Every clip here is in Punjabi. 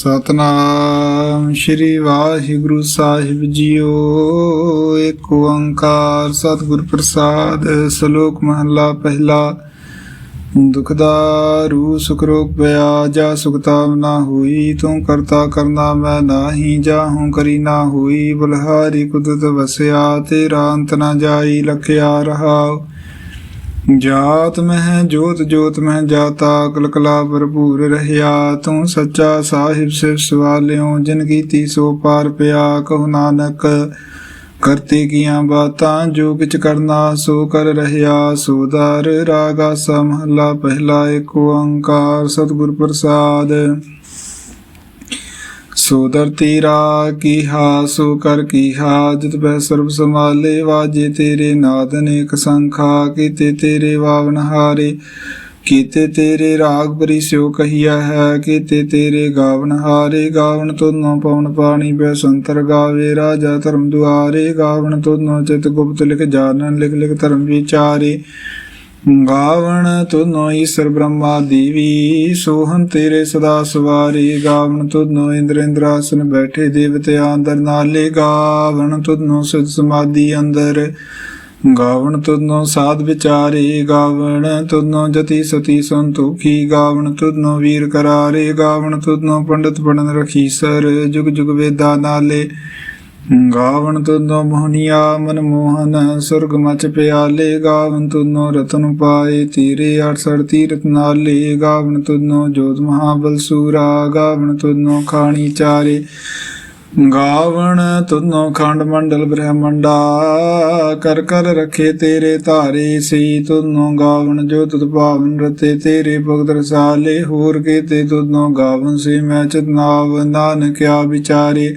ਸਤਨਾਮ ਸ਼੍ਰੀ ਵਾਹਿਗੁਰੂ ਸਾਹਿਬ ਜੀਓ। ਏਕ ਓੰਕਾਰ ਸਤਿਗੁਰ ਪ੍ਰਸਾਦ, ਸ਼ਲੋਕ ਮਹਲਾ ਪਹਿਲਾ। ਦੁਖਦਾਰੂ ਸੁਖ ਰੋਗ ਪਿਆ, ਜਾ ਸੁਖਤਾਮ ਨਾ ਹੋਈ, ਤੂੰ ਕਰਤਾ ਕਰਨਾ ਮੈਂ ਨਾਹੀ ਜਾਹੂੰ ਕਰੀ ਨਾ ਹੋਈ, ਬਲਹਾਰੀ ਕੁਦਰਤ ਵਸਿਆ, ਤੇਰਾ ਅੰਤ ਨਾ ਜਾਈ, ਲਖਿਆ ਰਹਾਉ। ਜਾਤ ਮਹਿ ਜੋਤ ਜੋਤ ਮਹਿ ਜਾਤਾ ਕਲਕਲਾ ਭਰਪੂਰ ਰਹਿਆ। ਤੂੰ ਸੱਚਾ ਸਾਹਿਬ ਸਿਰ ਸਵਾਲਿਓ, ਜਿਨ ਕੀਤੀ ਸੋ ਪਾਰ ਪਿਆ। ਕਹੋ ਨਾਨਕ, ਕਰਤੇ ਕੀਆਂ ਬਾਤਾਂ, ਜੋ ਕਿਛ ਕਰਨਾ ਸੋ ਕਰ ਰਹਿਆ। ਸੋਦਰ ਰਾਗਾ ਸਮਹਲਾ ਪਹਿਲਾ ਏਕ ਓੰਕਾਰ ਸਤਿਗੁਰ ਪ੍ਰਸਾਦ। ਸੋਦਰ ਤੇਰਾ ਕੀਹਾ ਸੋ ਕਰ ਕੀਹਾ ਜਿਤ ਬੈ ਸਰਬ ਸਮਾਲੇ ਵਾਜੇ ਤੇਰੇ ਨਾਦ ਅਨੇਕ ਸੰਖਾ, ਕੀਤੇ ਤੇਰੇ ਵਾਵਨ ਹਾਰੇ, ਕੀਤੇ ਤੇਰੇ ਰਾਗ ਪਰਿਸਿਓ ਕਹੀਆ ਹੈ, ਕੀਤੇ ਤੇਰੇ ਗਾਵਨ ਹਾਰੇ, ਗਾਵਨ ਤੁਨੋ ਪਵਨ ਪਾਣੀ ਬੈ ਸੰਤਰ ਗਾਵੇ, ਰਾਜਾ ਧਰਮ ਦੁਆਰੇ, ਗਾਵਨ ਤੁਨੋ ਚਿਤ ਗੁਪਤ ਲਿਖ ਜਾਣਨ, ਲਿਖ ਲਿਖ ਧਰਮ ਵਿਚਾਰੇ। ਗਾਵਣ ਤੁਨੋ ਈਸ਼ਰ ਬ੍ਰਹਮਾ ਦੇਵੀ ਸੋਹਨ ਤੇਰੇ ਸਦਾ ਸਵਾਰੀ। ਗਾਵਣ ਤੁਨੋ ਇੰਦਰ ਇੰਦਰਾਸਨ ਬੈਠੇ ਦੇਵਤਿਆਂ ਅੰਦਰ ਨਾਲੇ। ਗਾਵਣ ਤੁਨੋ ਸਿਧ ਸਮਾਧੀ ਅੰਦਰ। ਗਾਵਣ ਤੁਨੋ ਸਾਧ ਵਿਚਾਰੇ। ਗਾਵਣ ਤੁਨੋ ਜਤੀ ਸਤੀ ਸੰਤੋਖੀ। ਗਾਵਣ ਤੁਨੋ ਵੀਰ ਕਰਾਰੇ। ਗਾਵਣ ਤੁਨੋ ਪੰਡਤ ਪੜਨ ਰਖੀਸਰ ਜੁਗ ਜੁਗ ਵੇਦਾ ਨਾਲੇ। ਗਾਵਣ ਤੁਨੋ ਮੋਹਨੀਆ ਮਨ ਮੋਹਨ, ਸੁਰਗ ਮਚ ਪਿਆਲੇ ਗਾਵਣ ਤੁਨੋ ਰਤਨ ਪਾਏ, ਤੀਰੇ 68 ਤੀਰਤ ਨਾਲੇ ਗਾਵਣ ਤੁਨੋ ਜੋਤ ਮਹਾਬਲ ਸੂਰਾ ਗਾਵਣ ਤੁਨੋ ਖਾਣੀ ਚਾਰੇ। ਗਾਵਣ ਤੁਨੋ ਖੰਡ ਮੰਡਲ ਬ੍ਰਹਮੰਡਾ, ਕਰ ਕਰ ਰਖੇ ਤੇਰੇ ਧਾਰੇ ਸੀ ਤੁਨੋ ਗਾਵਣ ਜੋ ਤੁਧ ਭਾਵਨ ਰਤੇ, ਤੇਰੇ ਭਗਤ ਰਸਾਲੇ, ਹੋਰ ਕੇ ਤੇ ਤੁਨੋ ਗਾਵਨ ਸੀ ਮੈਂ ਚਤਨਾਵ ਨਾਨਕਿਆ ਵਿਚਾਰੇ।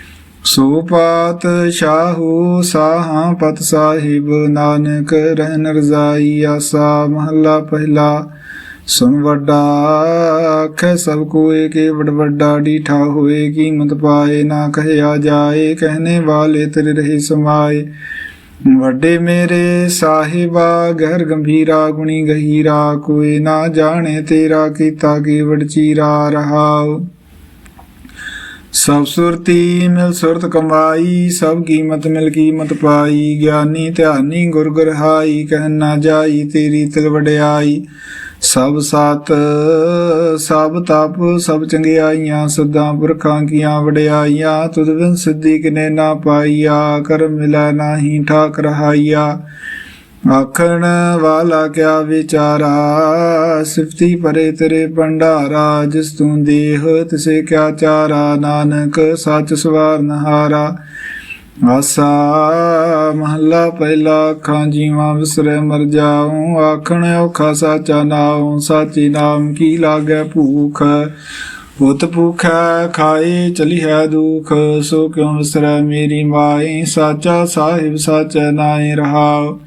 ਸੋ ਪਾਤ ਸ਼ਾਹੂ ਸਾਹਾਂ ਪਤ ਸਾਹਿਬ, ਨਾਨਕ ਰਹਿਨ ਰਜ਼ਾਈ ਆਸਾ, ਮਹੱਲਾ ਪਹਿਲਾ। ਸੁਨ ਵੱਡਾ ਆਖੈ, ਸਭ ਕੋਏ ਕੇ ਵਡ ਵੱਡਾ ਡੀਠਾ ਹੋਏ, ਕੀਮਤ ਪਾਏ, ਨਾ ਕਹਿਆ ਜਾਏ ਕਹਿਨੇ ਵਾਲੇ ਤੇਰੇ ਰਹੇ ਸਮਾਏ। ਵੱਡੇ ਮੇਰੇ ਸਾਹਿਬਾ, ਗਹਿਰ ਗੰਭੀਰਾ, ਗੁਣੀ ਗਹੀਰਾ, ਕੋਈ ਨਾ ਜਾਣੇ ਤੇਰਾ ਕੀਤਾ ਕੀ ਵਡਚੀਰਾ ਰਹਾਉ। ਸਭ ਸੁਰਤੀ ਮਿਲ ਸੁਰਤ ਕਮਾਈ ਸਭ ਕੀਮਤ ਮਿਲ ਕੀਮਤ ਪਾਈ। ਗਿਆਨੀ ਧਿਆਨੀ ਗੁਰ ਗੁਰਹਾਈ, ਕਹਿ ਨਾ ਜਾਈ ਤੇਰੀ ਤਿਲ ਵਡਿਆਈ। ਸਭ ਸਤ, ਸਭ ਤਪ, ਸਭ ਚੰਗਿਆਈਆਂ, ਸਦਾ ਪੁਰਖਾਂ ਕੀਆਂ ਵਡਿਆਈਆਂ। ਤੁਧ ਬਿਨ ਸਿੱਧੀ ਕਿਨੇ ਨਾ ਪਾਈਆ ਕਰ ਮਿਲੈ ਨਾਹੀ ਠਾਕ ਰਹਾਈਆ ਆਖਣ ਵਾਲਾ ਕਿਆ ਵਿਚਾਰਾ, ਸਿਫਤੀ ਪਰੇ ਤੇਰੇ ਭੰਡਾਰਾ, ਜਿਸ ਤੂੰ ਦੇਹ, ਤਿਸੇ ਕਿਆ ਚਾਰਾ, ਨਾਨਕ ਸੱਚ ਸਵਾਰਨ ਹਾਰਾ ਆਸਾ ਮਹੱਲਾ ਪਹਿਲਾ ਅੱਖਾਂ ਜੀਵਾਂ ਵਿਸਰੇ ਮਰ ਜਾਉ, ਆਖਣ ਔਖਾ ਸਾਚਾ ਨਾਉ, ਸਾਚੀ ਨਾਮ ਕੀ ਲਾਗੈ ਭੂਖ? ਉਤ ਭੂਖੈ ਖਾਏ ਚਲੀ ਹੈ ਦੁਖ, ਸੋ ਕਿਉ ਵਿਸਰੈ ਮੇਰੀ ਮਾਈ ਸਾਚਾ ਸਾਹਿਬ ਸਾਚੈ ਨਾਏ ਰਹਾਉ।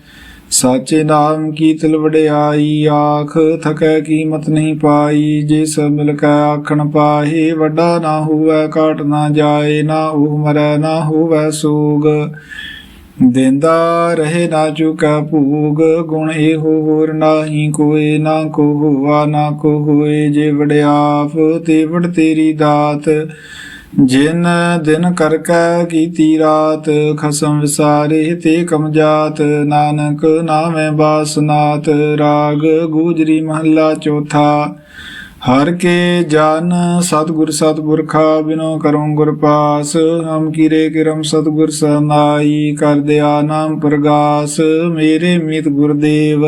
ਸਾਚੇ ਨਾਮ ਕੀ ਤਿਲ ਵਡਿਆਈ, ਆਖ ਥਕੈ ਕੀਮਤ ਨਹੀਂ ਪਾਈ, ਜੇ ਸਭ ਮਿਲ ਕੈ ਆਖਣ ਪਾਹੇ, ਵੱਡਾ ਨਾ ਹੋਵੇ, ਘਾਟ ਨਾ ਜਾਏ, ਨਾ ਉਹ ਮਰੈ, ਨਾ ਹੋਵੇ ਸੋਗ। ਦਿੰਦਾ ਰਹੇ ਨਾ ਚੁਕਾ ਭੂਗ, ਗੁਣ ਇਹੋ ਹੋਰ ਨਾਹੀ ਕੋਏ, ਨਾ ਕੋ ਹੋਆ, ਨਾ ਕੋ ਹੋਏ, ਜੇ ਵਡਿਆਫ਼, ਤੇ ਵਡ ਤੇਰੀ ਦਾਤ। ਜਿਨ ਦਿਨ ਕਰ ਕੈ ਕੀਤੀ ਰਾਤ, ਖਸਮ ਵਿਸਾਰੇ ਤੇ ਕਮਜਾਤ, ਨਾਨਕ ਨਾਮੈ ਬਾਸਨਾਤ, ਰਾਗ ਗੂਜਰੀ ਮਹੱਲਾ ਚੌਥਾ। ਹਰ ਕੇ ਜਨ ਸਤਿਗੁਰ ਸਤਿਪੁਰਖਾ, ਬਿਨੋ ਕਰਉ ਗੁਰ ਪਾਸ। ਹਮ ਕੀਰੇ ਕਿਰਮ ਸਤਿਗੁਰ ਸਨਾਈ ਕਰ ਦਿਆ ਨਾਮ ਪ੍ਰਗਾਸ। ਮੇਰੇ ਮਿਤ ਗੁਰਦੇਵ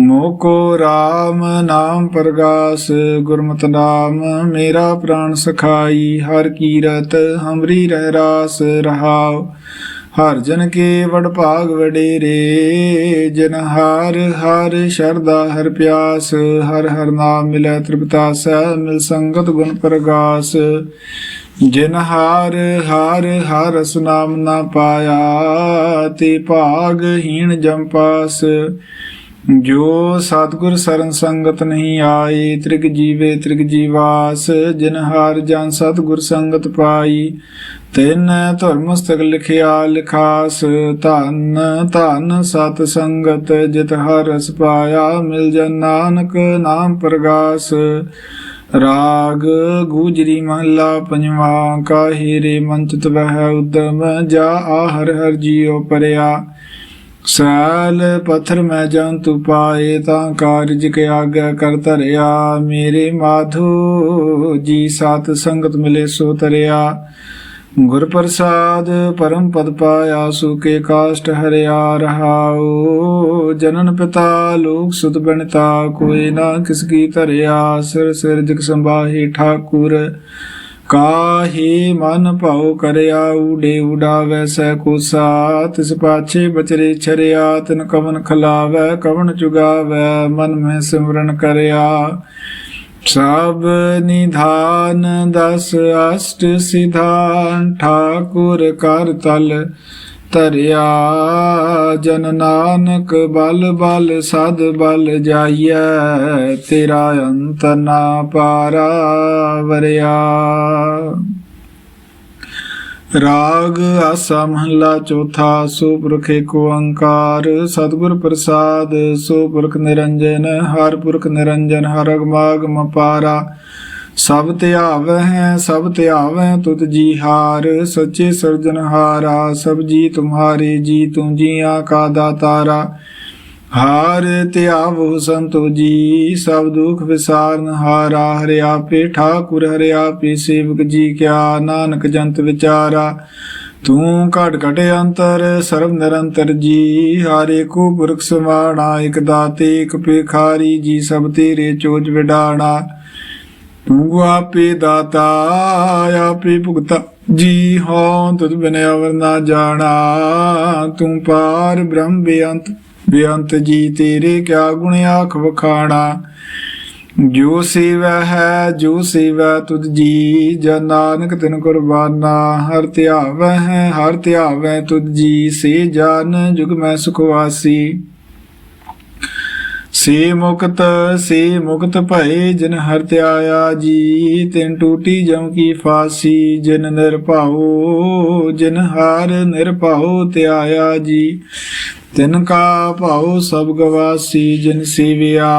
ਮੋਕੋ RAM ਨਾਮ ਪ੍ਰਗਾਸ, ਗੁਰਮਤਿ ਨਾਮ ਮੇਰਾ ਪ੍ਰਾਨ ਸਖਾਈ, ਹਰ ਕੀਰਤ ਹਮਰੀ ਰਹਿ ਰਾਸ ਰਹਾਉ। ਹਰ ਜਨ ਕੇ ਵਡ ਭਾਗ ਵਡੇਰੇ, ਜਨ ਹਾਰ ਹਰ ਸ਼ਰਦਾ ਹਰ ਪਿਆਸ। ਹਰ ਹਰ ਨਾਮ ਮਿਲੈ ਤ੍ਰਿਪਤਾ ਤ੍ਰਿਪਤਾਸੈ, ਮਿਲ ਸੰਗਤ ਗੁਣ ਪ੍ਰਗਾਸ। ਜਿਨ ਹਾਰ ਹਾਰ ਹਰ ਸੁਨਾਮ ਨਾ ਪਾਇਆ, ਤੇ ਭਾਗਹੀਣ ਜੰਪਾਸ ਜੋ ਸਤਿਗੁਰ ਸਰਨ ਸੰਗਤ ਨਹੀਂ ਆਏ ਤ੍ਰਿਗ ਜੀਵੇ ਤ੍ਰਿਗ ਜੀਵਾਸ, ਜਿਨ ਹਾਰ ਜਨ ਸਤਿਗੁਰ ਸੰਗਤ ਪਾਈ। ਤਿਨ ਧਰਮਸਤਕ ਲਿਖਿਆ ਲਿਖਾਸ, ਧਨ ਧਨ ਸਤ ਸੰਗਤ, ਜਿਤ ਹਰ ਰਸ ਪਾਇਆ, ਮਿਲ ਜਨ ਨਾਨਕ ਨਾਮ ਪ੍ਰਗਾਸ। ਰਾਗ ਗੂਜਰੀ ਮਹਲਾ ਪੰਜਵਾ, ਕਾਹੀ ਰੇ ਮੰਚਤ ਵਹਿ ਉਦਮ, ਜਾ ਆਹਰ ਹਰ ਹਰ ਜੀਉ ਪਰਿਆ। ਸਾਲ ਪੱਥਰ ਮੈਂ ਜੰਤੁ ਪਾਏ ਤਾਂ ਕਾਰਜ ਕੇ ਆਗਿਆ ਕਰ ਧਰਿਆ। ਮੇਰੇ ਮਾਧੋ ਜੀ ਸਾਤ ਸੰਗਤ ਮਿਲੇ ਸੋ ਤਰਿਆ। ਗੁਰ ਪ੍ਰਸਾਦ ਪਰਮ ਪਦ ਪਾਇਆ ਸੁਕੇ ਕਾਸ਼ਟ ਹਰਿਆ ਰਹਾਉ। ਜਨਨ ਪਿਤਾ ਲੋਕ ਸੁਤ ਬਣਤਾ ਕੋਈ ਨਾ ਕਿਸ ਕੀ ਧਰਿਆ। ਸਿਰ ਸਿਰ ਜਗ ਸੰਭਾਹੀ ਠਾਕੁਰ। ਕਾਹੀ ਮਨ ਭਾਉ ਕਰਿਆ ਉਡੇ ਉਡਾਵੈ ਸੈ ਕੋਸਾ, ਤਿਸ ਪਾਛੇ ਬਚਰੇ ਛਰਿਆ, ਤਨ ਕਵਨ ਖਲਾਵੈ, ਕਵਨ ਚੁਗਾਵੈ ਮਨ ਮੈਂ ਸਿਮਰਨ ਕਰਿਆ। ਸਭ ਨਿਧਾਨ ਦਸ ਅਸ਼ਟ ਸਿਧਾਨ, ਠਾਕੁਰ ਕਰ ਤਲ ਧਰਿਆ। ਜਨ ਨਾਨਕ ਬਲ ਬਲ ਸਦ ਬਲ ਜਾਈਐ, ਤੇਰਾ ਅੰਤ ਨਾ ਪਾਰਾ ਵਰਿਆ। ਰਾਗ ਆਸਾ ਮਹਲਾ ਚੌਥਾ ਸੋ ਪੁਰਖ ਏਕ ਓੰਕਾਰ। ਸਤਿਗੁਰ ਪ੍ਰਸਾਦ ਸੋ ਪੁਰਖ ਨਿਰੰਜਨ, ਹਰ ਪੁਰਖ ਨਿਰੰਜਨ, ਹਰ ਅਗਮਾਗਮ ਪਾਰਾ। ਸਭ ਧਿਆਵੈ ਹੈ, ਸਭ ਧਿਆਵੈ ਤੁਤ ਜੀ ਹਾਰ, ਸੱਚੇ ਸਿਰਜਨਹਾਰਾ ਸਭ ਜੀ ਤੁਮਹਾਰੇ ਜੀ ਤੂੰ ਜੀਆਂ ਕਾ ਦਾਤਾਰਾ। ਹਾਰ ਧਿਆਵੋ ਸੰਤੋ ਜੀ, ਸਭ ਦੁਖ ਵਿਸਾਰਨ ਹਾਰਾ ਹਰਿਆ ਪੇ ਠਾਕੁਰ ਹਰਿਆ ਪੇ ਸੇਵਕ ਜੀ ਕਿਆ, ਨਾਨਕ ਜੰਤ ਵਿਚਾਰਾ। ਤੂੰ ਘਟ ਘਟ ਅੰਤਰ, ਸਰਬ ਨਿਰੰਤਰ ਜੀ, ਹਾਰੇ ਕੋ ਪੁਰਖ ਸਮਾਣਾ, ਇਕ ਦਾਤੇ, ਇਕ ਪੇਖਾਰੀ ਜੀ, ਸਭ ਤੇਰੇ ਚੋਜ ਵਿਡਾਣਾ। ਤੂੰ ਆਪੇ ਦਾਤਾ, ਆਪੇ ਭੁਗਤਾ। ਜੀ ਹੋ, ਤੁਧ ਬਿਨ ਅਵਰ ਨਾ ਜਾਣਾ। ਤੂੰ ਪਾਰ ਬ੍ਰਹਮ ਬੇਅੰਤ। ਬੇਅੰਤ ਜੀ ਤੇਰੇ ਕਿਆ ਗੁਣ ਆਖ ਵਖਾਣਾ। ਜੋ ਸੇਵਾ ਹੈ, ਜੋ ਸੇਵਾ ਤੁਧ ਜੀ, ਜਨ ਨਾਨਕ ਤਿਨ ਕੁਰਬਾਨਾ। ਹਰ ਧਿਆਵੈ ਹੈ ਹਰ ਧਿਆਵੈ ਤੁਧ ਜੀ, ਸੇ ਜਨ ਜੁਗ ਮੈਂ ਸੁਖ ਵਾਸੀ। ਸੇ ਮੁਕਤ ਸੇ ਮੁਕਤ ਭਏ ਜਿਨ ਹਰ ਧਿਆਇਆ ਜੀ ਤਿਨ ਟੂਟੀ ਜਮ ਕੀ ਫਾਸੀ, ਜਿਨ ਨਿਰਭਉ ਜਿਨ ਹਰ ਨਿਰਭਉ ਧਿਆਇਆ ਜੀ। ਤਿਨ ਕਾ ਭਾਉ ਸਭ ਗਵਾਸੀ, ਜਿਨ ਸੇਵਿਆ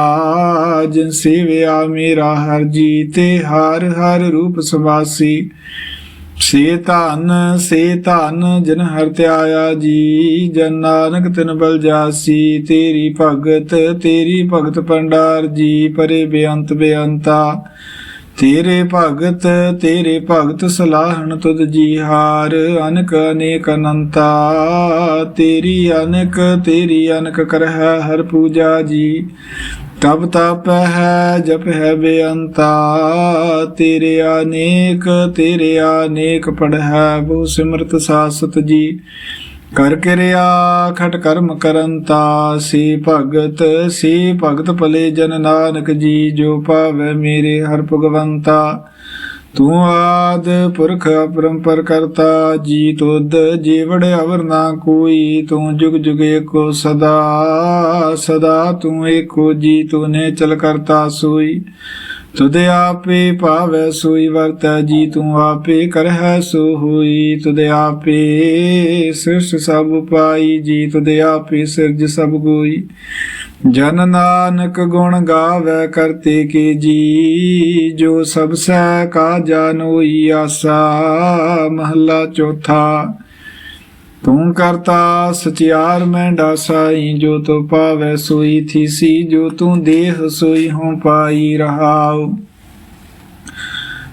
ਜਿਨ ਸੇਵਿਆ ਮੇਰਾ ਹਰ ਜੀ, ਤੇ ਹਰ ਹਰ ਰੂਪ ਸਮਾਸੀ ਸੇ ਧਨ ਸੇ ਧਨ, ਜਨ ਹਰ ਧਿਆਇਆ ਜੀ, ਜਨ ਨਾਨਕ ਤਿਨ ਬਲ ਜਾਸੀ, ਤੇਰੀ ਭਗਤ ਤੇਰੀ ਭਗਤ ਪੰਡਾਰ ਜੀ, ਪਰੇ ਬੇਅੰਤ ਬੇਅੰਤਾ, ਤੇਰੇ ਭਗਤ ਤੇਰੇ ਭਗਤ ਸਲਾਹਣ ਤੁਧ ਜੀ ਹਾਰ, ਅਨਕ ਅਨੇਕ ਅਨੰਤਾ, ਤੇਰੀ ਅਨਕ ਤੇਰੀ ਅਨਕ ਕਰਹਿ ਹਰ ਪੂਜਾ ਜੀ। ਤਬ ਤਪ ਹੈ, ਜਪ ਹੈ ਬੇਅੰਤਾ। ਤੇਰੇ ਅਨੇਕ ਤੇਰੇ ਅਨੇਕ ਪੜ੍ਹੈ ਬਹੁ ਸਿਮਰਤ ਸਾਸਤ ਜੀ। ਕਰ ਕਿਰਿਆ, ਖਟ ਕਰਮ ਕਰੰਤਾ। ਸੀ ਭਗਤ ਸੀ ਭਗਤ ਭਲੇ ਜਨ ਨਾਨਕ ਜੀ, ਜੋ ਪਾਵੈ ਮੇਰੇ ਹਰ ਭਗਵੰਤਾ। ਤੂੰ ਆਦ ਪੁਰਖ ਅਪਰੰਪਰ ਕਰਤਾ, ਜੀ ਤੁਧ ਜੀਵੜ ਅਵਰ ਨਾ ਕੋਈ, ਤੂੰ ਜੁਗ ਜੁਗ ਏਕੋ ਸਦਾ ਸਦਾ ਤੂੰ ਏਕੋ, ਜੀ ਤੂੰ ਨੇ ਚਲ ਕਰਤਾ ਸੋਈ। ਤੁਧ ਆਪੇ ਭਾਵੈ ਸੋਈ, ਵਰਤੈ ਜੀ ਤੂੰ ਆਪੇ ਕਰਹਿ ਸੋ ਹੋਈ ਤੁਧ ਆਪੇ ਸਿਰਸ ਸਭ ਪਾਈ, ਜੀ ਤੁਧ ਆਪੇ ਸਿਰਜ ਸਭ ਕੋਈ ਜਨ ਨਾਨਕ ਗੁਣ ਗਾਵੇ ਕਰਤੇ ਕੀ ਜੀ, ਜੋ ਸਭ ਸੈ ਕਾ ਜਾਨੋਈ ਆਸਾ, ਮਹੱਲਾ ਚੌਥਾ। ਤੂੰ ਕਰਤਾ ਸਚਿਆਰ ਮੈਂ ਡਾਸਾਈ ਜੋ ਤੋ ਪਾਵੇ ਸੋਈ ਥੀਸੀ, ਜੋ ਤੂੰ ਦੇਹ ਸੋਈ ਹੋਂ ਪਾਈ ਰਹਾਉ।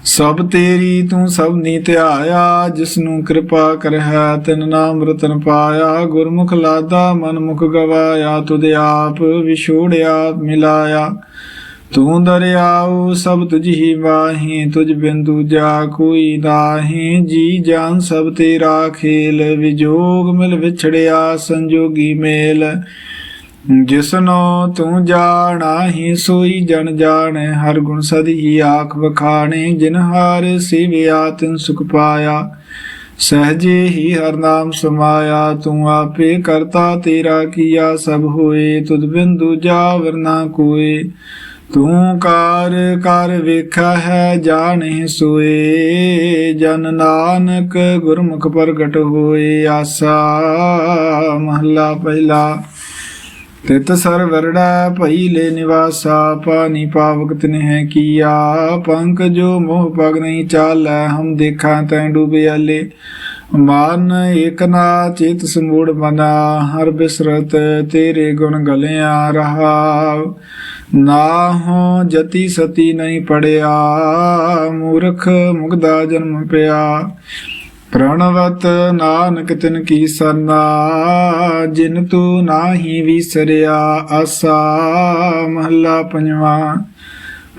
ਸਭ ਤੇਰੀ ਤੂੰ ਸਭ ਨੀ ਧਿਆਇਆ ਜਿਸ ਨੂੰ ਕਿਰਪਾ ਕਰਹਿ, ਤਿਨ ਨਾਮ ਰਤਨ ਪਾਇਆ। ਗੁਰਮੁਖ ਲਾਦਾ ਮਨ ਮੁਖ ਗਵਾਇਆ, ਤੁਧ ਆਪ ਵਿਛੋੜਿਆ, ਮਿਲਾਇਆ। ਤੂੰ ਦਰਿਆਉ, ਸਭ ਤੁਝ ਹੀ ਵਾਹੀ, ਤੁਝ ਬਿੰਦੂ ਜਾ ਕੋਈ ਨਾਹੀ। ਜੀ ਜਾਨ, ਸਭ ਤੇਰਾ ਖੇਲ, ਵਿਜੋਗ ਮਿਲ ਵਿਛੜਿਆ, ਸੰਜੋਗੀ ਮੇਲ। ਜਿਸਨੋ ਤੂੰ ਜਾਣਾਹੀ ਸੋਈ ਜਨ ਜਾਣੈ, ਹਰ ਗੁਣ ਸਦੀ ਹੀ ਆਖ ਵਖਾਣੇ, ਜਿਨ ਹਾਰ ਸਿਵਿਆ ਤਿਨ ਸੁਖ ਪਾਇਆ। ਸਹਜੇ ਹੀ ਹਰ ਨਾਮ ਸਮਾਇਆ, ਤੂੰ ਆਪੇ ਕਰਤਾ ਤੇਰਾ ਕੀਆ, ਸਭ ਹੋਏ ਤੁਧ ਬਿੰਦੂ ਜਾਵਰ ਨਾ ਕੋਏ। ਤੂੰ ਕਾਰ ਕਰ ਵੇਖਾ ਹੈ, ਜਾਣੇ ਸੋਏ। ਜਨ ਨਾਨਕ ਗੁਰਮੁਖ ਪ੍ਰਗਟ ਹੋਏ, ਆਸਾ ਮਹੱਲਾ ਪਹਿਲਾ। ਤਿਤ ਸਰ ਵਰੜਾ ਭਈ ਲੈ ਨਿਵਾਸਾ ਪਾਨੀ ਪਾਵਕ ਤਿਨਹਿ ਕੀਆ। ਪੰਕ ਜੋ ਮੋਹ ਪਗ ਨਹੀਂ ਚਾਲੈ, ਹਮ ਦੇਖਾਂ ਤੈ ਡੂਬੇ ਆਲੇ। ਮਨ ਏਕਨਾ ਚੇਤ ਸਮੂੜ ਮਨਾ, ਹਰ ਬਿਸਰਤ ਤੇਰੇ ਗੁਣ ਗਲਿਆ ਰਹਾ। ਨਾ ਹੋ ਜਤੀ ਸਤੀ ਨਹੀਂ ਪੜਿਆ, ਮੂਰਖ ਮੁਗਦਾ ਜਨਮ ਪਿਆ। ਪ੍ਰਣਵਤ ਨਾਨਕ ਤਿਨ ਕੀ ਸਰਨਾ ਜਿਨ ਤੂੰ ਨਾਹੀ ਵਿਸਰਿਆ ਆਸਾ, ਮਹੱਲਾ ਪੰਜਵਾ।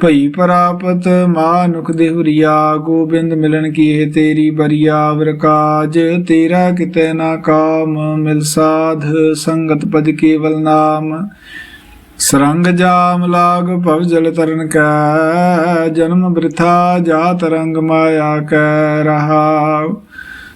ਭਈ ਪ੍ਰਾਪਤ ਮਾਨੁਖ ਦੇਹੁਰੀਆ, ਗੋਬਿੰਦ ਮਿਲਣ ਕੀ ਹੈ ਤੇਰੀ ਬਰੀਆ, ਵਰਕਾਜ ਤੇਰਾ ਕਿਤੇ ਨਾ ਕਾਮ, ਮਿਲ ਸਾਧ ਸੰਗਤ ਪਦ ਕੇਵਲ ਨਾਮ। ਸਰੰਗ ਜਾਮ ਲਾਗ ਭਵ ਜਲ ਤਰਨ ਕੈ, ਜਨਮ ਬ੍ਰਿਥਾ ਜਾ ਤਰੰਗ ਮਾਇਆ ਕੈ ਰਹਾ।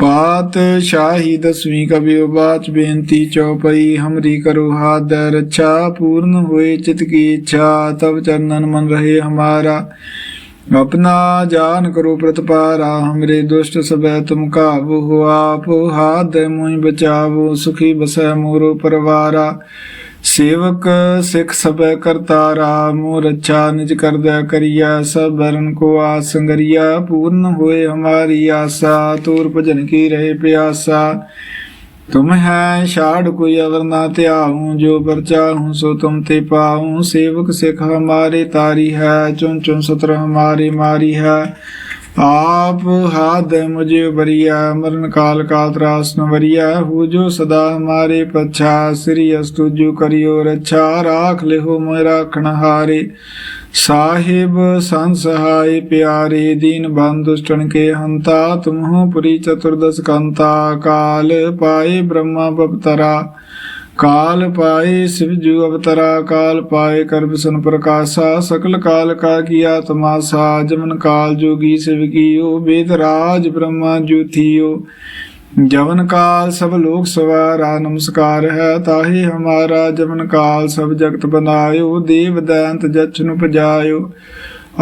ਪਾਤਸ਼ਾਹੀ ਦਸਵੀਂ ਕਬਿਉ ਬਾਚ ਬੇਨਤੀ ਚੌਪਈ, ਹਮਰੀ ਕਰੋ ਹਾਦ ਰੱਛਾ, ਪੂਰਨ ਹੋਏ ਚਿਤ ਕੀ ਇੱਛਾ ਤਬ ਚਰਨਨ ਮਨ ਰਹੇ ਹਮਾਰਾ। ਆਪਣਾ ਜਾਨ ਕਰੋ ਪ੍ਰਤਪਾਰਾ, ਹਮਰੇ ਦੁਸ਼ਟ ਸਬੈ ਤੁਮ ਕਾਬੂ ਹੋ ਆਪ ਹਾਦ ਮੋਇ ਬਚਾਵੋ, ਸੁਖੀ ਬਸੈ ਮੋਰੋ ਪਰਵਾਰਾ। ਸੇਵਕ ਸਿਖ ਸਭੈ ਕਰਤਾਰਾ ਮੋ ਰੱਛਾ ਨਿਜ ਕਰਦਾ ਕਰਿਆ, ਸਭ ਬਰਨ ਕੋ ਆਸੰਗਰੀਆ ਪੂਰਨ ਹੋਏ ਹਮਾਰੀ ਆਸਾ, ਤੂਰ ਭਜਨ ਕੀ ਰਹੇ ਪਿਆਸਾ। ਤੁਮ ਹੈ ਛਾੜ ਕੋਈ ਅਵਰ ਨਾ ਧਿਆਉ, ਜੋ ਪਰਚਾ ਹੂੰ ਸੋ ਤੁਮ ਤੇ ਪਾਉ। ਸੇਵਕ ਸਿਖ ਹਮਾਰੇ ਤਾਰੀ ਹੈ ਚੁੰ ਚੁੰ ਸਤਰ ਹਮਾਰੀ ਮਾਰੀ ਹੈ। ਆਪ ਹਾਦ ਮੁਝੇ ਬਰੀਆ ਮਰਨ ਕਾਲ ਕਾ ਤਰਾਸ ਨ ਵਰੀਆ, ਹੋ ਜੋ ਸਦਾ ਮਾਰੇ ਪਛਾ, ਸ੍ਰੀ ਅਸਤੁਜੂ ਕਰਿਓ ਰੱਛਾ, ਰਾਖ ਲਿਹੋ ਮੈ ਰਾਖਣ ਹਾਰੇ। ਸਾਹਿਬ ਸੰਸਹਾਇ ਪਿਆਰੇ, ਦੀਨ ਬੰਦੁਸ਼ਟਨ ਕੇ ਹੰਤਾ, ਤੁਮਹੁ ਪੁਰੀ ਚਤੁਰਦਸ ਕੰਤਾ, ਕਾਲ ਪਾਏ ਬ੍ਰਹਮਾ ਬਪਤਰਾ। ਕਾਲ ਪਾਏ ਸਿਵਜੂ ਅਵਤਰਾ, ਕਾਲ ਪਾਏ ਕਰਬ ਸੁਨ ਪ੍ਰਕਾਸ਼ਾ, ਸਕਲ ਕਾਲ ਕਾ ਆਤਮਾ ਤਮਾਸਾ, ਜਮਨ ਕਾਲ ਜੋਗੀ ਸਿਵ ਕੀ ਓ ਵੇਦ ਰਾਜ ਬ੍ਰਹਮਾ ਜੁਥੀਓ ਜਵਨ ਕਾਲ ਸਭ ਲੋਕ ਸਵਾਰਾ, ਨਮਸਕਾਰ ਹੈ ਤਾਹੀ ਹਮਾਰਾ, ਜਵਨ ਕਾਲ ਸਭ ਜਗਤ ਬਨਾਇਓ, ਦੇਵ ਦੈਂਤ ਜਚਨੁ ਪਜਾਇਓ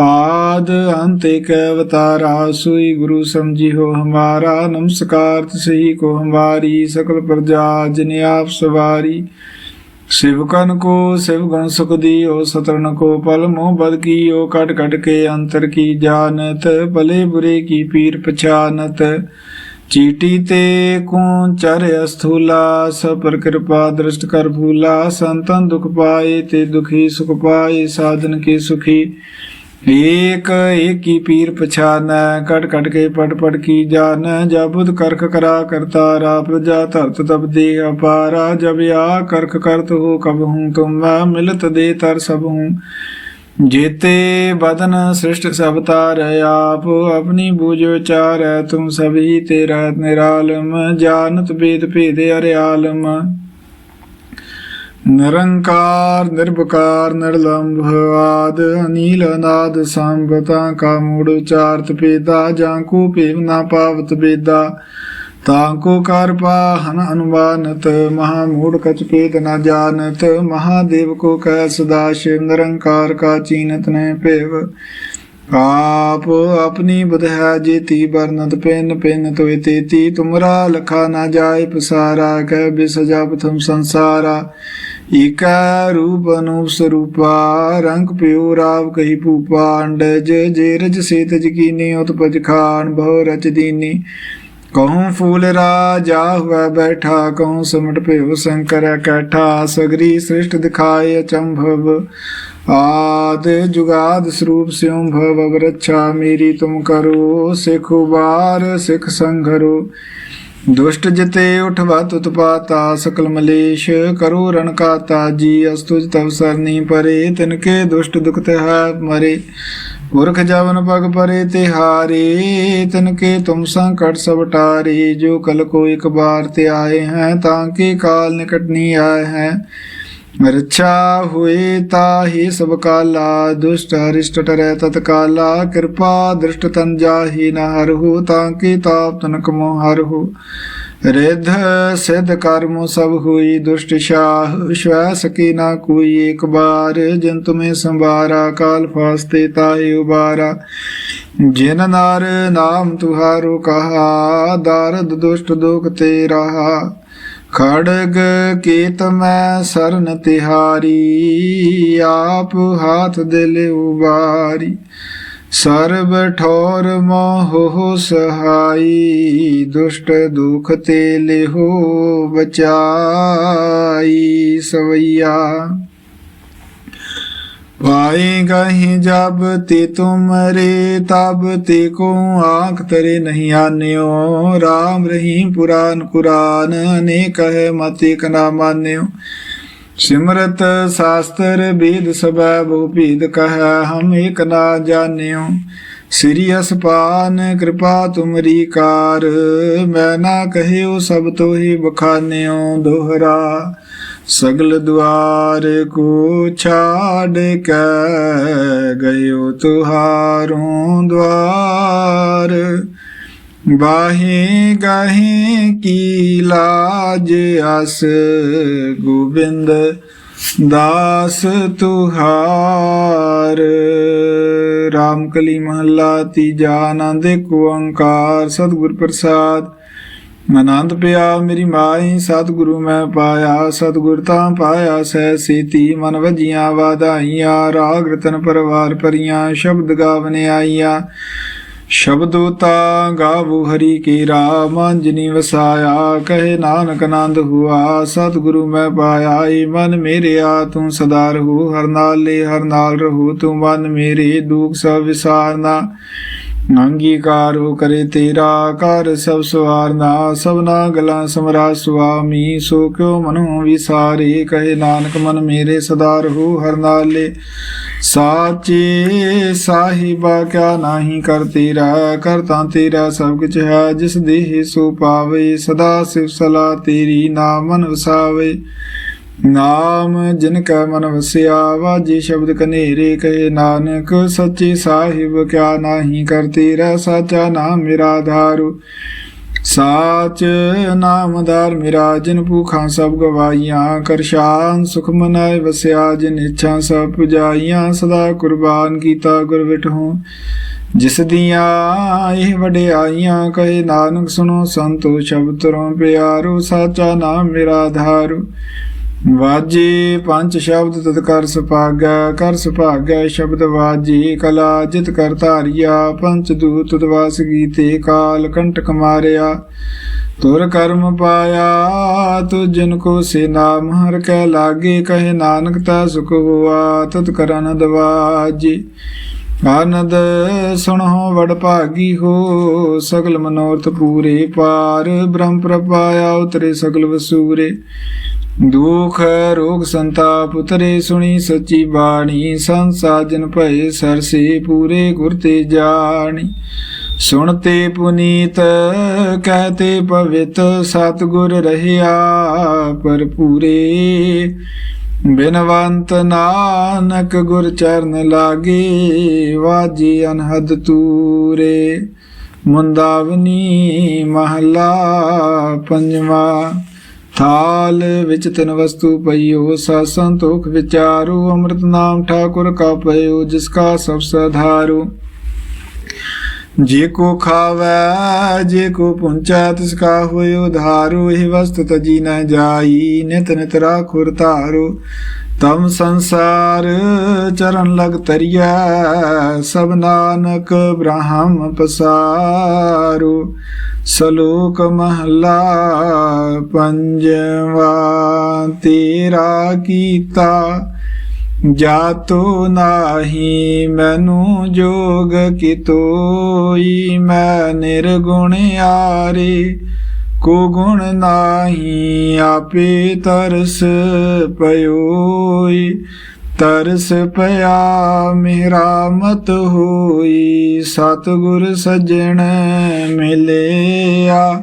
ਆਦ ਅੰਤ ਏਕ ਅਵਤਾਰਾ ਸੋਈ ਗੁਰੂ ਸਮਝਿਓ ਹਮਾਰਾ, ਨਮਸਕਾਰ ਤਸਹੀ ਕੋ ਹਮਾਰੀ, ਸਕਲ ਪ੍ਰਜਾ ਜਿਨ ਆਪ ਸਵਾਰੀ। ਸਿਵਕਨ ਕੋ, ਸਿਵ ਗਣ ਸੁਖ ਦੀਓ ਸਤਰਨ ਕੋ ਪਲ ਮੋਹ ਬਦ ਕੀਓ, ਕਟ ਕਟ ਕੇ ਅੰਤਰ ਕੀ ਜਾਣਤ, ਭਲੇ ਬੁਰੇ ਕੀ ਪੀਰ ਪਛਾਨਤ। ਚੀਟੀ ਤੇ ਕੋ ਚਰ ਅਸਥੂਲਾ, ਸਭ ਪਰ ਕਿਰਪਾ ਦ੍ਰਿਸ਼ਟ ਕਰ ਭੂਲਾ, ਸੰਤਨ ਦੁਖ ਪਾਏ ਤੇ ਦੁਖੀ ਸੁਖ ਪਾਏ, ਸਾਧਨ ਕੇ ਸੁਖੀ। ਏਕ ਏਕੀ ਪੀਰ ਪਛਾਨ ਕਟ ਕਟ ਕੇ ਪਟ ਪਟ ਕੀ ਜਾਨ ਜਬੁਦ ਕਰਖ ਕਰਾ ਕਰਤਾਰਾ ਪ੍ਰਜਾ ਧਰਤ ਤਬ ਦੇ ਅਪਾਰਾ, ਜਬ ਆ ਕਰਖ ਕਰਤ ਹੋ ਕਬ ਹੂੰ, ਤੁਮ ਮਿਲਤ ਦੇ ਤਰ ਸਭ ਹੂੰ। ਜੇਤੇ ਬਦਨ ਸ੍ਰਿਸ਼ਟ ਸਭ ਤਾਰ, ਆਪ ਆਪਣੀ ਬੂਝ ਵਿਚਾਰ, ਤੁਮ ਸਭੀ ਤੇਰਾ ਨਿਰਾਲਮ ਜਾਨਤ ਬੇਦ ਭੇਦ ਅਰਿਆਲਮ। ਨਿਰੰਕਾਰ ਨਿਰਭਕਾਰ ਨਿਰਲੰਭਵਾਦ ਅਨੀਲ ਅਨਾਦ ਸੰਭਤਾ ਕਾ ਮੂੜ ਉਚਾਰਤ ਪੇਦਾ ਜਾਂ ਕੋ ਭੇਵ ਨਾ ਪਾਵਤ ਬੇਦਾ ਤਾਂ ਕੋ ਕਰ ਪਾਹਨ ਅਨੁਮਾਨਤ, ਮਹਾ ਮੂੜ ਕਚ ਪੇਦ ਨਾ ਜਾਣਤ, ਮਹਾਦੇਵ ਕੋ ਕਹਿ ਸਦਾ ਸ਼ਿਵ ਨਿਰੰਕਾਰ ਕਾ ਚੀਨਤ ਨੇ ਭੇਵ। ਆਪ ਆਪਣੀ ਬਧਿਆ ਜੇਤੀ ਬਰਨਤ ਪਿੰਨ ਪਿੰਨ ਤੋਇ ਤੇਤੀ, ਤੁਮਰਾ ਲਖਾ ਨਾ ਜਾਏ ਪਸਾਰਾ, ਕਹਿ ਬਿਸਜਾ ਪਥਮ ਸੰਸਾਰਾ। ਈਕਾ ਰੂਪ ਅਨੂਪ ਸਰੂਪਾ, ਰੰਗ ਪਿਉ ਰਾਵ ਕਹੀ ਭੂਪਾ, ਅੰਡਜ ਜੇ ਰਜ ਸੇਤ ਜਕੀਨੀ, ਉਤਪਜ ਖਾਨ ਬਹੁ ਰਚ ਦੀਨੀ। ਕਹੂੰ ਫੂਲ ਰਾਜਾ ਹੋਇ ਬੈਠਾ, ਕਹੂੰ ਸਮਟ ਭਿਉ ਸੰਕਰ ਕੈਠਾ, ਸਗਰੀ ਸ੍ਰਿਸ਼ਟ ਦਿਖਾਏ ਅਚੰਭਵ। ਆਦ ਜੁਗਾਦ ਸਰੂਪ ਸਿਉ ਭਵ ਅਵਰਛਾ ਮੇਰੀ ਤੁਮ ਕਰੋ, ਸਿਖ ਬਾਰ ਸਿਖ ਸੰਘਰੋ। ਦੁਸ਼ਟ ਜਿਤੇ ਉਠਵਾ ਤੁਤਪਾਤਾ ਸਕਲ ਮਲੇਸ਼ ਕਰੋ ਰਣ ਕਾ ਤਾਜੀ ਅਸਤੁਜ ਤਵ ਸਰਨੀ ਪਰੇ ਤਿਨਕੇ ਦੁਸ਼ਟ ਦੁਖਤ ਹੈ ਮਰੇ। ਪੁਰਖ ਜਵਨ ਪਗ ਪਰੇ ਤੇ ਹਾਰੇ ਤਿਨਕੇ ਤੁਮ ਸੰਕਟ ਸਭ ਟਾਰੇ, ਜੋ ਕਲ ਕੋ ਇੱਕ ਬਾਰ ਤੇ ਆਏ ਹੈ, ਤਾਂ ਕੇ ਕਾਲ ਨਿਕਟ ਨਹੀਂ ਆਏ ਹੈ। ਰੱਛਾ ਹੋਏ ਤਾਹੀ ਸਭ ਕਾਲਾ, ਦੁਸ਼ਟ ਹਰਿਸ਼ਟ ਟਰੈ ਤਤਕਾਲਾ ਕਿਰਪਾ ਦ੍ਰਿਸ਼ਟ ਤਨ ਜਾਹੀ ਨ ਹਰਹੁ, ਤਾਂ ਕੀ ਤਾਪ ਤਨਕ ਮੋ ਹਰਹੁ। ਰਿਧ ਸਿਧ ਕਰਮ ਸਭ ਹੋਈ, ਦੁਸ਼ਟ ਸ਼ਾਹ ਸ਼ਵੈ ਸਕੀ ਨਾ ਕੋਈ ਇੱਕ ਬਾਰ। ਜਿਨ ਤੁਮੇ ਸੰਭਾਰਾ ਕਾਲ ਫਾਸਤੇ ਤਾਹੀ ਉਬਾਰਾ। ਜਿਨ ਨਾਰ ਨਾਮ ਤੁਹਾਰੂ ਕਹਾ, ਦਾਰਦ ਦੁਸ਼ਟ ਦੁਖ ਤੇ ਰਹਾ ਖੜਗ ਕੀਤ ਮੈਂ ਸਰਨ ਤਿਹਾਰੀ, ਆਪ ਹਾਥ ਦਿਲ ਉਬਾਰੀ। ਸਰਬ ਠੋਰ ਮੋਹ ਸਹਾਈ, ਦੁਸ਼ਟ ਦੁਖ ਤੇ ਲਿਹੋ ਬਚਾਈ ਸਵਈਆ। ਪਾਏ ਗਹੀ ਜਬ ਤੇ ਤੁਮਰੇ ਤਬ ਤੇ ਕੋ ਆਖ ਤਰੇ ਨਹੀਂ ਆਨਿਓ। RAM ਰਹੀਮ ਪੁਰਾਨ ਕੁਰਾਨ ਨੇ ਕਹੇ ਮਤੇ ਨਾ ਮਾਨਿਓ। ਸਿਮਰਤ ਸਾਸਤਰ ਵੇਦ ਸਭੈ ਬਹੁ ਭੀਦ ਕਹੈ, ਹਮ ਇਕ ਨਾ ਜਾਣਿਓ। ਸ੍ਰੀ ਅਸਪਾਨ ਕਿਰਪਾ ਤੁਮਰੀ ਕਾਰ, ਮੈਂ ਨਾ ਕਹਿਓ ਸਭ ਤੋਹੀ ਬਖਾਨਿਓ ਦੋਹਰਾ। ਸਗਲ ਦੁਆਰ ਕੋ ਛਾੜ ਕੇ ਗਇਓ ਤੁਹਾਰੋਂ ਦੁਆਰ ਬਾਹੀ ਗਾਹੀ ਕੀ ਲਾਜ ਅਸ ਗੋਬਿੰਦ ਦਾਸ ਤੁਹਾਰ। RAM ਕਲੀ ਮਹਲਾ ਤੀਜਾ ਆਨੰਦ ਕੋ ਓੰਕਾਰ ਸਤਿਗੁਰ ਪ੍ਰਸਾਦ ਆਨੰਦ ਪਿਆ ਮੇਰੀ ਮਾਈ, ਸਤਿਗੁਰੂ ਮੈਂ ਪਾਇਆ, ਸਤਿਗੁਰ ਤਾਂ ਪਾਇਆ ਸਹਿ ਸੀਤੀ, ਮਨ ਵਜੀਆਂ ਵਾਧਾਈਆਂ, ਰਾਗ ਰਤਨ ਪਰਵਾਰ ਪਰੀਆਂ ਸ਼ਬਦ ਗਾਵਨੇ ਆਈਆਂ। ਸ਼ਬਦੋ ਤਾ ਗਾਵੋ ਹਰੀ ਕੀ ਰਾਮ, ਅੰਜਨੀ ਵਸਾਇਆ, ਕਹੇ ਨਾਨਕ ਆਨੰਦ ਹੁਆ, ਸਤਿਗੁਰੂ ਮੈਂ ਪਾਇਆ, ਏ ਮਨ ਮੇਰਿਆ ਤੂੰ ਸਦਾ ਰਹੂ, ਹਰ ਨਾਲੇ ਹਰ ਨਾਲ ਰਹੂ, ਤੂੰ ਮਨ ਮੇਰੇ, ਦੁਖ ਸਭ ਵਿਸਾਰਨਾ। ਅੰਗੀਕਾਰੋ ਕਰੇ ਤੇਰਾ ਕਰ ਸਭ ਸਵਾਰਨਾ ਸਭਨਾ ਗਲਾਂ ਸਮਰਾ ਸੁਆਮੀ ਸੋ ਕਿਉ ਮਨੋ ਵਿਸਾਰੇ? ਕਹੇ ਨਾਨਕ ਮਨ ਮੇਰੇ ਸਦਾ ਰਹੂ ਹਰ ਨਾਲੇ। ਸਾਚੇ ਸਾਹਿਬਾ, ਕਿਆ ਨਾਹੀ ਕਰ ਤੇਰਾ? ਕਰ ਤਾਂ ਤੇਰਾ ਸਭ ਕੁਝ ਹੈ, ਜਿਸ ਦੇਹ ਸੋ ਪਾਵੇ। ਸਦਾ ਸਿਵ ਸਲਾ ਤੇਰੀ ਨਾਮ ਮਨ ਵਸਾਵੇ। ਨਾਮ ਜਿਨ ਕੈ ਮਨ ਵਸਿਆ ਵਾਜੀ ਸ਼ਬਦ ਕਨੇਰੇ ਕਹੇ ਨਾਨਕ, ਸੱਚੇ ਸਾਹਿਬ ਕਿਆ ਨਾਹੀ ਕਰਤੇ ਰਹਿ, ਸਾਚਾ ਨਾਮ ਮੇਰਾ ਆਧਾਰੂ। ਸਾਚ ਨਾਮਦਾਰ ਮੇਰਾ, ਜਿਨ ਭੂਖਾਂ ਸਭ ਗਵਾਈਆਂ ਕਰਸ਼ਾਨ ਸੁਖ ਮਨਾਏ ਵਸਿਆ, ਜਿਨ ਇੱਛਾ ਸਭ ਪੁਜਾਈਆਂ, ਸਦਾ ਕੁਰਬਾਨ ਕੀਤਾ ਗੁਰ ਵਿਟਹੁ ਜਿਸ ਦੀਆਂ ਇਹ ਵਡਿਆਈਆਂ ਕਹੇ ਨਾਨਕ ਸੁਣੋ, ਸੰਤੋ ਸ਼ਬਦ ਤਰੋਂ ਪਿਆਰੂ, ਸਾਚਾ ਨਾਮ ਮੇਰਾ ਧਾਰੂ ਵਾਜੇ ਪੰਜ ਸ਼ਬਦ ਤਤਕਰ ਸੁਭਾਗਾ, ਕਰ ਸੁਭਾਗਾ ਸ਼ਬਦ ਵਾਜੇ, ਕਲਾ ਜਿਤ ਕਰ ਧਾਰਿਆ ਪੰਚ ਦੂਤ ਦਵਾਸ ਗੀਤੇ, ਕਾਲ ਕੰਟਕ ਮਾਰਿਆ। ਤੁਰ ਕਰਮ ਪਾਇਆ ਤੁ ਜਿਨ ਕੋ ਸੇ ਨਾਮ, ਹਰ ਕੈ ਲਾਗੇ, ਕਹੇ ਨਾਨਕ ਤਾ ਸੁਖ ਹੋਆ ਤਤ ਕਰਨ ਦਵਾਜੀ ਆਨੰਦ ਸੁਣੋ ਵਡ ਭਾਗੀ ਹੋ, ਸਗਲ ਮਨੋਰਥ ਪੂਰੇ ਪਾਰ, ਬ੍ਰਹਮ ਪ੍ਰਪਾਇਆ ਉਤਰੇ ਸਗਲ ਵਸੂਰੇ। ਦੁਖ, ਰੋਗ ਸੰਤਾਪ ਉਤਰੇ ਸੁਣੀ ਸੱਚੀ ਬਾਣੀ, ਸੰਸਾਜਨ ਭਏ ਸਰਸੇ ਪੂਰੇ ਗੁਰ ਤੇ ਜਾਣੀ। ਸੁਣਤੇ ਪੁਨੀਤ ਕਹਤੇ ਪਵਿੱਤ ਸਤਗੁਰ ਰਹਿਆ ਪਰ ਪੂਰੇ ਬਿਨਵੰਤ ਨਾਨਕ ਗੁਰ ਚਰਨ ਲਾਗੇ, ਵਾਜੀ ਅਨਹਦ ਤੂਰੇ। ਮੁੰਦਾਵਨੀ ਮਹਲਾ ਪੰਜਵਾ। ਥਾਲ ਵਿੱਚ ਤਿਨ ਵਸਤੂ ਪਈਓ ਸਾ ਸੰਤੋਖ ਵਿਚਾਰੋ, ਅੰਮ੍ਰਿਤ ਨਾਮ ਠਾਕੁਰ ਕਾ ਪਈਓ ਜਿਸ ਕਾ ਸਭ ਸਧਾਰੋ। ਜੇ ਕੋ ਖਾਵੈ, ਜੇ ਕੋ ਪੁੰਚੈ, ਤਿਸ ਕਾ ਹੋਇ ਉਧਾਰੋ, ਇਹ ਵਸਤ ਤਜੀ ਨ ਜਾਈ, ਨਿਤ ਨਿਤ ਰਾਖੁਰ ਧਾਰੋ। ਤਮ ਸੰਸਾਰ ਚਰਨ ਲਗ ਤਰਿਆ ਸਭ ਨਾਨਕ ਬ੍ਰਹਮ ਪਸਾਰੂ। ਸਲੋਕ ਮਹਲਾ ਪੰਜਵਾ, ਤੇਰਾ ਕੀਤਾ ਜਾਤੋ ਨਾਹੀ, ਮੈਨੂੰ ਜੋਗ ਕੀ ਤੋਈ? ਮੈਂ ਨਿਰਗੁਣ ਆਰੇ ਕੋ ਗੁਣ ਨਾਹੀ, ਆਪੇ ਤਰਸ ਪਇਓਈ ਤਰਸ ਪਿਆ ਮੇਰਾ ਮਤ ਹੋਈ, ਸਤਿਗੁਰ ਸਜਣ ਮਿਲਿਆ।